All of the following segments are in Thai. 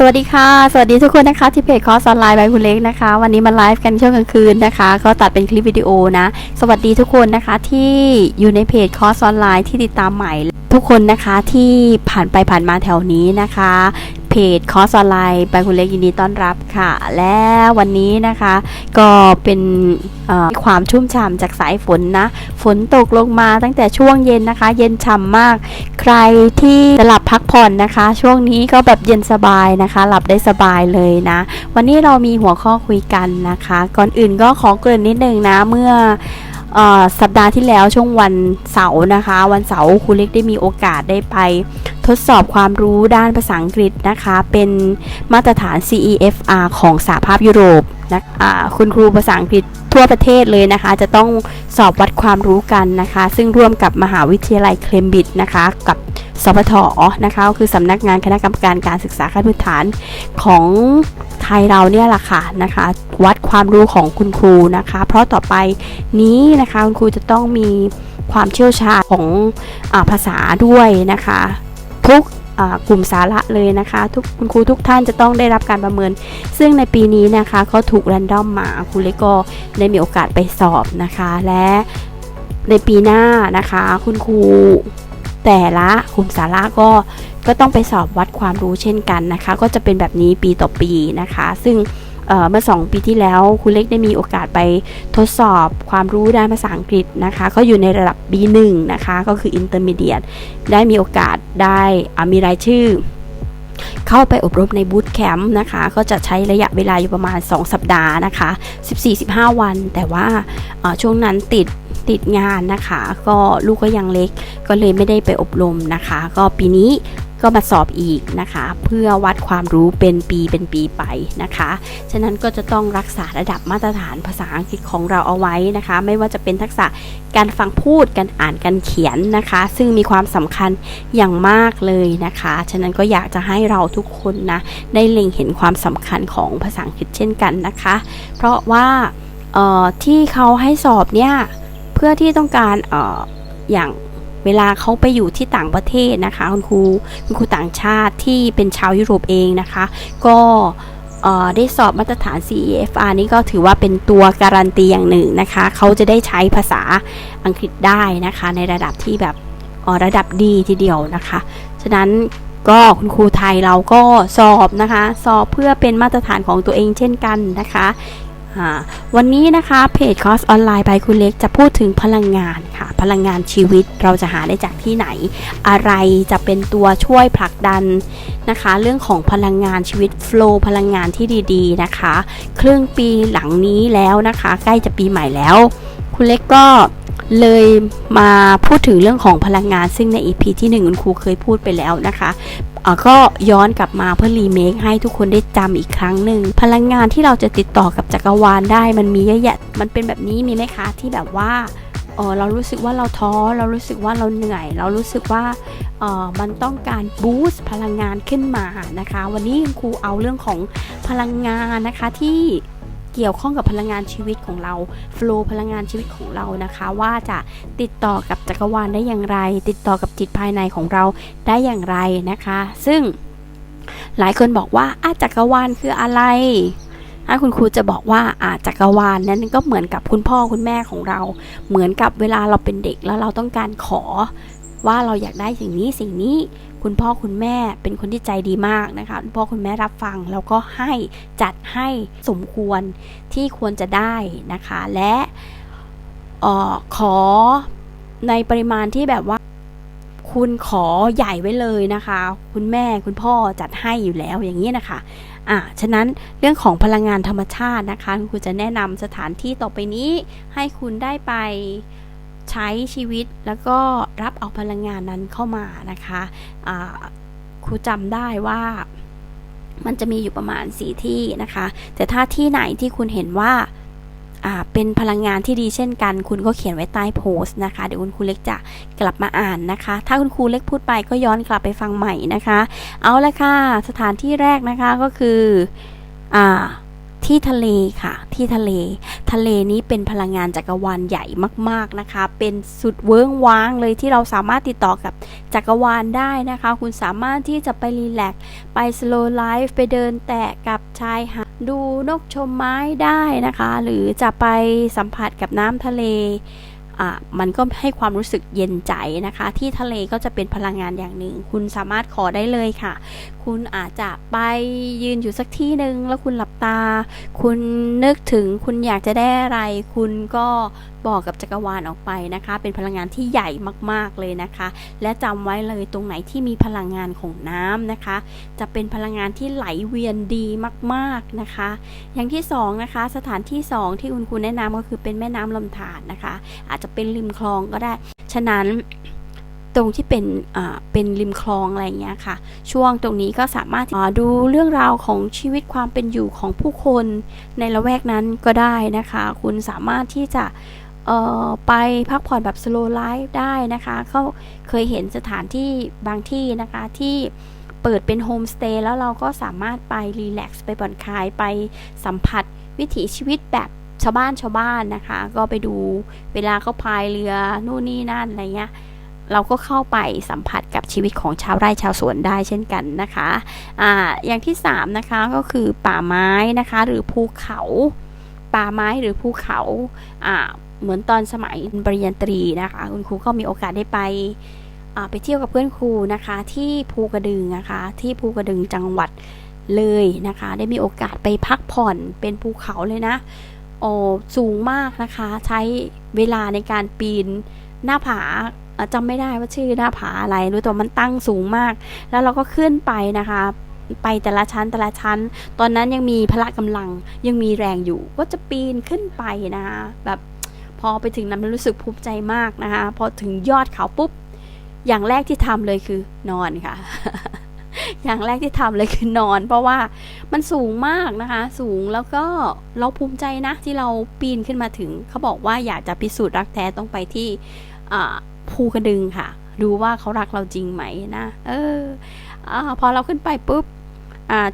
สวัสดีค่ะ สวัสดีทุกคนนะคะที่เพจคอร์สออนไลน์บายคุณเล็กนะคะ วันนี้มาไลฟ์กันช่วงกลางคืนนะคะก็ตัดเป็นคลิปวิดีโอนะ สวัสดีทุกคนนะคะที่อยู่ในเพจคอร์สออนไลน์ที่ติดตามใหม่ ทุกคนนะคะที่ผ่านไปผ่านมาแถวนี้นะคะเพจคอสออนไลน์บายคุณเล็กยินดีต้อนรับค่ะ และวันนี้นะคะก็เป็นความชุ่มฉ่ำจากสายฝนนะ ฝนตกลงมาตั้งแต่ช่วงเย็นนะคะ เย็นฉ่ำมาก ใครที่จะหลับพักผ่อนนะคะ ช่วงนี้ก็แบบเย็นสบายนะคะ หลับได้สบายเลยนะ วันนี้เรามีหัวข้อคุยกันนะคะ ก่อนอื่นก็ขอเกริ่นนิดนึงนะเมื่อเออสัปดาห์ที่แล้วช่วงวันเสาร์นะคะ วันเสาร์ครูเล็กได้มีโอกาสได้ไป ทดสอบความรู้ด้านภาษาอังกฤษนะคะ เป็นมาตรฐาน CEFR ของสหภาพยุโรปนะอ่าคุณครูภาษาอังกฤษทั่วประเทศเลยนะคะ จะต้องสอบวัดความรู้กันนะคะ ซึ่งร่วมกับมหาวิทยาลัยเคลมบิดนะคะ กับสพทนะคะคือสำนักงานคณะกรรมการการศึกษาขั้นพื้นฐานของไทยเราเนี่ยแหละค่ะนะคะ วัดความรู้ของคุณครูนะคะ เพราะต่อไปนี้นะคะคุณครูจะต้องมีความเชี่ยวชาญของอภาษาด้วยนะคะ ทุกกลุ่มสาระเลยนะคะ ทุกคุณครูทุกท่านจะต้องได้รับการประเมิน ซึ่งในปีนี้นะคะเขาถูกแรนดอมมาครูเล็กก็ได้มีโอกาสไปสอบนะคะ และในปีหน้านะคะ คุณครูแต่ละกลุ่มสาระก็ก็ต้องไปสอบวัดความรู้เช่นกันนะคะ ก็จะเป็นแบบนี้ปีต่อปีนะคะ ซึ่ง เมื่อ 2 ปีที่แล้วคุณเล็กได้มีโอกาสไปทดสอบความรู้ด้านภาษาอังกฤษนะคะ ก็อยู่ในระดับ B1 นะคะ ก็คือ Intermediate ได้มีโอกาสได้อามีรายชื่อเข้าไปอบรมในบูตแคมป์นะคะ ก็จะใช้ระยะเวลาอยู่ประมาณ 2 สัปดาห์นะคะ 14-15 วัน แต่ว่าช่วงนั้นติดติดงานนะคะ ก็ลูกก็ยังเล็ก ก็เลยไม่ได้ไปอบรมนะคะ ก็ปีนี้ก็มาสอบอีกนะคะ เพื่อวัดความรู้เป็นปีเป็นปีไปนะคะ ฉะนั้นก็จะต้องรักษาระดับมาตรฐานภาษาอังกฤษของเราเอาไว้นะคะ ไม่ว่าจะเป็นทักษะการฟังพูดการอ่านการเขียนนะคะ ซึ่งมีความสำคัญอย่างมากเลยนะคะ ฉะนั้นก็อยากจะให้เราทุกคนนะได้เล็งเห็นความสำคัญของภาษาอังกฤษเช่นกันนะคะ เพราะว่าที่เขาให้สอบเนี่ย เพื่อที่ต้องการเอ่ออย่างเวลาเขาไปอยู่ที่ต่างประเทศนะคะ คุณครูคุณครูต่างชาติที่เป็นชาวยุโรปเองนะคะ ก็ได้สอบมาตรฐาน CEFR นี่ก็ถือว่าเป็นตัวการันตีอย่างหนึ่งนะคะ เขาจะได้ใช้ภาษาอังกฤษได้นะคะ ในระดับที่แบบระดับดีทีเดียวนะคะ ฉะนั้นก็คุณครูไทยเราก็สอบนะคะ สอบเพื่อเป็นมาตรฐานของตัวเองเช่นกันนะคะ วันนี้นะคะเพจคอร์สออนไลน์ไปคุณเล็กจะพูดถึงพลังงานค่ะ พลังงานชีวิตเราจะหาได้จากที่ไหน อะไรจะเป็นตัวช่วยผลักดันนะคะ เรื่องของพลังงานชีวิตโฟล์พลังงานที่ดีๆนะคะ ครึ่งปีหลังนี้แล้วนะคะ ใกล้จะปีใหม่แล้ว คุณเล็กก็ เลยมาพูดถึงเรื่องของพลังงานซึ่งใน EP ที่1คุณครูเคยพูดไปแล้วนะคะก็ย้อนกลับมาเพื่อรีเมคให้ทุกคนได้จำอีกครั้งหนึ่งพลังงานที่เราจะติดต่อกับจักรวาลได้มันมีเยอะแยะมันเป็นแบบนี้มีไหมคะที่แบบว่าเออเรารู้สึกว่าเราท้อเรารู้สึกว่าเราเหนื่อย เรารู้สึกว่าเออมันต้องการบูสต์พลังงานขึ้นมานะคะ วันนี้คุณครูเอาเรื่องของพลังงานนะคะที่ เกี่ยวข้องกับพลังงานชีวิตของเราฟล์พลังงานชีวิตของเรานะคะ ว่าจะติดต่อกับจักรวาลได้อย่างไร ติดต่อกับจิตภายในของเราได้อย่างไรนะคะ ซึ่งหลายคนบอกว่าอาจักรวาลคืออะไรถ้าคุณครูจะบอกว่าอาจักรวาลนั้นก็เหมือนกับคุณพ่อคุณแม่ของเรา เหมือนกับเวลาเราเป็นเด็กแล้วเราต้องการขอ ว่าเราอยากได้สิ่งนี้สิ่งนี้คุณพ่อคุณแม่เป็นคนที่ใจดีมากนะคะคุณพ่อคุณแม่รับฟังแล้วก็ให้จัดให้สมควรที่ควรจะได้นะคะ และออขอในปริมาณที่แบบว่า คุณขอใหญ่ไว้เลยนะคะ คุณแม่คุณพ่อจัดให้อยู่แล้วอย่างนี้นะคะอะฉะนั้นเรื่องของพลังงานธรรมชาตินะคะ คุณจะแนะนำสถานที่ต่อไปนี้ให้คุณได้ไป ใช้ชีวิตแล้วก็รับเอาพลังงานนั้นเข้ามานะคะครูจำได้ว่ามันจะมีอยู่ประมาณสี่ที่นะคะ แต่ถ้าที่ไหนที่คุณเห็นว่าเป็นพลังงานที่ดีเช่นกัน คุณก็เขียนไว้ใต้โพสต์นะคะ เดี๋ยวคุณครูเล็กจะกลับมาอ่านนะคะ ถ้าคุณครูเล็กพูดไปก็ย้อนกลับไปฟังใหม่นะคะ เอาละค่ะ สถานที่แรกนะคะก็คืออที่ทะเลค่ะ ที่ทะเล ทะเลนี้เป็นพลังงานจักรวาลใหญ่มาก ๆนะคะ เป็นสุดเวิ้งว้างเลยที่เราสามารถติดต่อกับจักรวาลได้นะคะ คุณสามารถที่จะไปรีแลกซ์ไปสโลว์ไลฟ์ไปเดินแตะกับชายหาดดูนกชมไม้ได้นะคะ หรือจะไปสัมผัสกับน้ำทะเล อะมันก็ให้ความรู้สึกเย็นใจนะคะ ที่ทะเลก็จะเป็นพลังงานอย่างหนึ่ง คุณสามารถขอได้เลยค่ะ คุณอาจจะไปยืนอยู่สักที่หนึ่งแล้วคุณหลับตา คุณนึกถึงคุณอยากจะได้อะไร คุณก็ บอกกับจักรวาลออกไปนะคะ เป็นพลังงานที่ใหญ่มากๆเลยนะคะ และจำไว้เลยตรงไหนที่มีพลังงานของน้ำนะคะ จะเป็นพลังงานที่ไหลเวียนดีมากๆนะคะ อย่างที่สองนะคะสถานที่สองที่คุณครูแนะนำก็คือเป็นแม่น้ำลำธารนะคะ อาจจะเป็นริมคลองก็ได้ ฉะนั้นตรงที่เป็นอ่าเป็นริมคลองอะไรเงี้ยค่ะ ช่วงตรงนี้ก็สามารถอ่าดูเรื่องราวของชีวิตความเป็นอยู่ของผู้คนในละแวกนั้นก็ได้นะคะ คุณสามารถที่จะ ไปพักผ่อนแบบ slow life ได้นะคะเขาเคยเห็นสถานที่บางที่นะคะที่เปิดเป็นโฮมสเตย์แล้วเราก็สามารถไปรีแลกซ์ไปผ่อนคลายไปสัมผัสวิถีชีวิตแบบชาวบ้านชาวบ้านนะคะ ก็ไปดูเวลาเขาพายเรือนู่นนี่นั่นอะไรเงี้ยเราก็เข้าไปสัมผัสกับชีวิตของชาวไร่ชาวสวนได้เช่นกันนะคะอ่าอย่างที่ 3 นะคะก็คือป่าไม้นะคะ หรือภูเขา ป่าไม้หรือภูเขาอ่า เหมือนตอนสมัยปริญญาตรีนะคะ คุณครูก็มีโอกาสได้ไปไปเที่ยวกับเพื่อนครูนะคะ ที่ภูกระดึงนะคะ ที่ภูกระดึงจังหวัดเลยนะคะ ได้มีโอกาสไปพักผ่อนเป็นภูเขาเลยนะโอ้สูงมากนะคะ ใช้เวลาในการปีนหน้าผาจำไม่ได้ว่าชื่อหน้าผาอะไรรู้แต่ว่ามันตั้งสูงมาก แล้วเราก็ขึ้นไปนะคะ ไปแต่ละชั้นแต่ละชั้น ตอนนั้นยังมีพละกำลังยังมีแรงอยู่ ก็จะปีนขึ้นไปนะคะแบบ พอไปถึงนั้นมันรู้สึกภูมิใจมากนะคะ พอถึงยอดเขาปุ๊บ อย่างแรกที่ทำเลยคือนอนค่ะ อย่างแรกที่ทำเลยคือนอน เพราะว่ามันสูงมากนะคะ สูงแล้วก็เราภูมิใจนะที่เราปีนขึ้นมาถึง เขาบอกว่าอยากจะพิสูจน์รักแท้ต้องไปที่ภูกระดึงค่ะ ดูว่าเขารักเราจริงไหมนะ เอออพอเราขึ้นไปปุ๊บ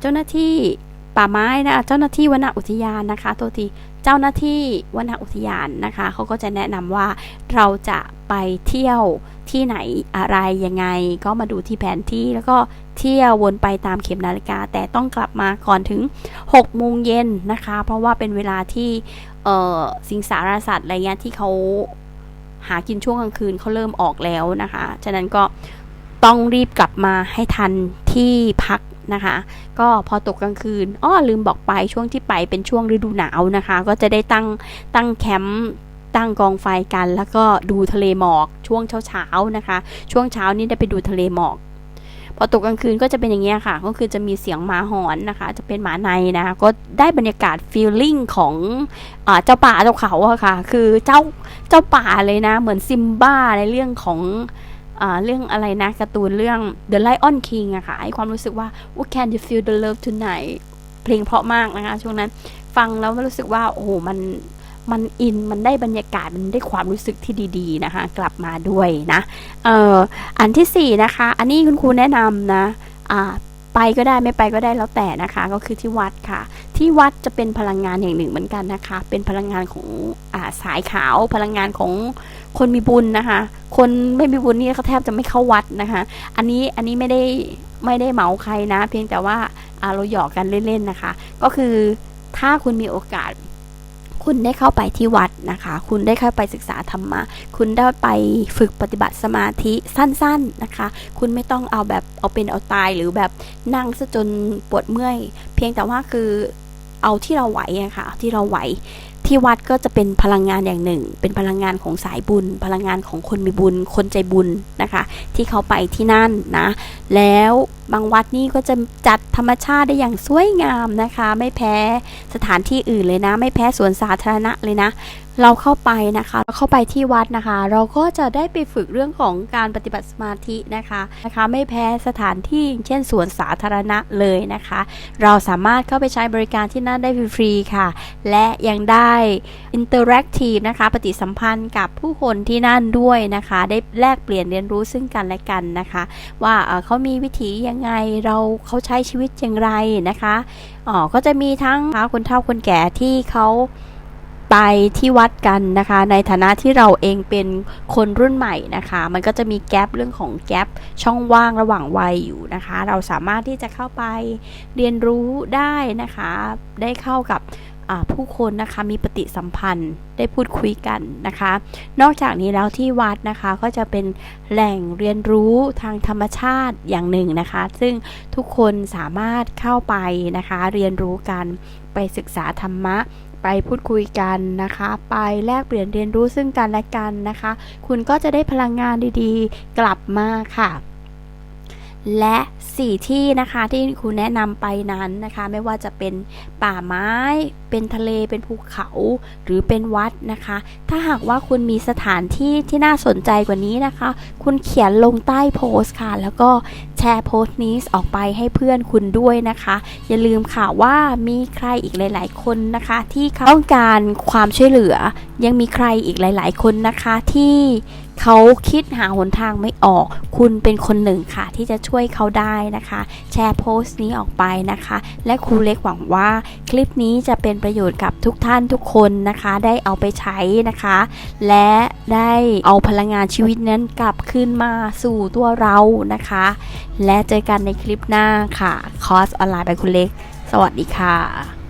เจ้าหน้าที่ป่าไม้นะเจ้าหน้าที่วนอุทยานนะคะ ตัวที เจ้าหน้าที่วนอุทยานนะคะเขาก็จะแนะนำว่าเราจะไปเที่ยวที่ไหนอะไรยังไง ก็มาดูที่แผนที่แล้วก็เที่ยววนไปตามเข็มนาฬิกา แต่ต้องกลับมาก่อนถึง6โมงเย็นนะคะ เพราะว่าเป็นเวลาที่สิงสารสัตว์อะไรเงี้ยที่เขาหากินช่วงกลางคืนเขาเริ่มออกแล้วนะคะ ฉะนั้นก็ต้องรีบกลับมาให้ทันที่พัก นะคะ ก็พอตกกลางคืนอ้อลืมบอกไปช่วงที่ไปเป็นช่วงฤดูหนาวนะคะ ก็จะได้ตั้งตั้งแคมป์ตั้งกองไฟกันแล้วก็ดูทะเลหมอกช่วงเช้าๆนะคะ ช่วงเช้านี้ได้ไปดูทะเลหมอก พอตกกลางคืนก็จะเป็นอย่างเงี้ยค่ะ ก็คือจะมีเสียงหมาหอนนะคะ จะเป็นหมาในนะก็ได้บรรยากาศฟีลลิ่งของอเจ้าป่าเจ้าเขาอะค่ะ คือเจ้าเจ้าป่าเลยนะ เหมือนซิมบ้าในเรื่องของ เรื่องอะไรนะการ์ตูนเรื่อง The Lion King อะค่ะให้ความรู้สึกว่า What can you feel the love tonight เพลงเพราะมากนะคะ ช่วงนั้น ฟังแล้วรู้สึกว่า โอ้โหมันมันอินมันได้บรรยากาศมันได้ความรู้สึกที่ดี ๆ นะคะ กลับมาด้วยนะเอ่ออันที่สี่นะคะ อันนี้คุณครูแนะนำนะอ่าไปก็ได้ไม่ไปก็ได้แล้วแต่นะคะ ก็คือที่วัดค่ะ ที่วัดจะเป็นพลังงานอย่างหนึ่งเหมือนกันนะคะ เป็นพลังงานของอาสายขาว พลังงานของคนมีบุญนะคะ คนไม่มีบุญนี่เขาแทบจะไม่เข้าวัดนะคะ อันนี้อันนี้ไม่ได้ไม่ได้เหมาใครนะ เพียงแต่ว่าอ่าเราหยอกกันเล่นๆนะคะ ก็คือถ้าคุณมีโอกาส คุณได้เข้าไปที่วัดนะคะ คุณได้เข้าไปศึกษาธรรมะ คุณได้ไปฝึกปฏิบัติสมาธิสั้นๆนะคะ คุณไม่ต้องเอาแบบเอาเป็นเอาตายหรือแบบนั่งซะจนปวดเมื่อย เพียงแต่ว่าคือ เอาที่เราไหวอะค่ะที่เราไหวที่วัดก็จะเป็นพลังงานอย่างหนึ่ง เป็นพลังงานของสายบุญ พลังงานของคนมีบุญ คนใจบุญนะคะ ที่เขาไปที่นั่นนะ แล้วบางวัดนี่ก็จะจัดธรรมชาติได้อย่างสวยงามนะคะ ไม่แพ้สถานที่อื่นเลยนะ ไม่แพ้สวนสาธารณะเลยนะ เราเข้าไปนะคะเราเข้าไปที่วัดนะคะ เราก็จะได้ไปฝึกเรื่องของการปฏิบัติสมาธินะคะนะคะ ไม่แพ้สถานที่เช่นสวนสาธารณะเลยนะคะ เราสามารถเข้าไปใช้บริการที่นั่นได้ฟรีๆค่ะ และยังได้อินเตอร์แอคทีฟนะคะ ปฏิสัมพันธ์กับผู้คนที่นั่นด้วยนะคะ ได้แลกเปลี่ยนเรียนรู้ซึ่งกันและกันนะคะ ว่าเขามีวิถียังยังไงเราเขาใช้ชีวิตอย่างไรนะคะอ๋อก็จะมีทั้งคนเฒ่าคนแก่ที่เขา ไปที่วัดกันนะคะ ในฐานะที่เราเองเป็นคนรุ่นใหม่นะคะ มันก็จะมีแกลบเรื่องของแกลบช่องว่างระหว่างวัยอยู่นะคะ เราสามารถที่จะเข้าไปเรียนรู้ได้นะคะ ได้เข้ากับผู้คนนะคะมีปฏิสัมพันธ์ได้พูดคุยกันนะคะ นอกจากนี้แล้วที่วัดนะคะก็จะเป็นแหล่งเรียนรู้ทางธรรมชาติอย่างหนึ่งนะคะ ซึ่งทุกคนสามารถเข้าไปนะคะ เรียนรู้กันไปศึกษาธรรมะ ไปพูดคุยกันนะคะ ไปแลกเปลี่ยนเรียนรู้ซึ่งกันและกันนะคะ คุณก็จะได้พลังงานดีๆ กลับมาค่ะ และสี่ที่นะคะที่คุณแนะนำไปนั้นนะคะ ไม่ว่าจะเป็นป่าไม้ เป็นทะเลเป็นภูเขาหรือเป็นวัดนะคะ ถ้าหากว่าคุณมีสถานที่ที่น่าสนใจกว่านี้นะคะ คุณเขียนลงใต้โพสต์ค่ะ แล้วก็แชร์โพสต์นี้ออกไปให้เพื่อนคุณด้วยนะคะ อย่าลืมค่ะว่ามีใครอีกหลาย ๆ คนนะคะ ที่ต้องการความช่วยเหลือยังมีใครอีกหลาย ๆ คนนะคะที่ เขาคิดหาหนทางไม่ออก คุณเป็นคนหนึ่งค่ะที่จะช่วยเขาได้นะคะ แชร์โพสต์นี้ออกไปนะคะ และครูเล็กหวังว่าคลิปนี้จะเป็นประโยชน์กับทุกท่านทุกคนนะคะ ได้เอาไปใช้นะคะ และได้เอาพลังงานชีวิตนั้นกลับขึ้นมาสู่ตัวเรานะคะ และเจอกันในคลิปหน้าค่ะ คอร์สออนไลน์ไปคุณเล็ก สวัสดีค่ะ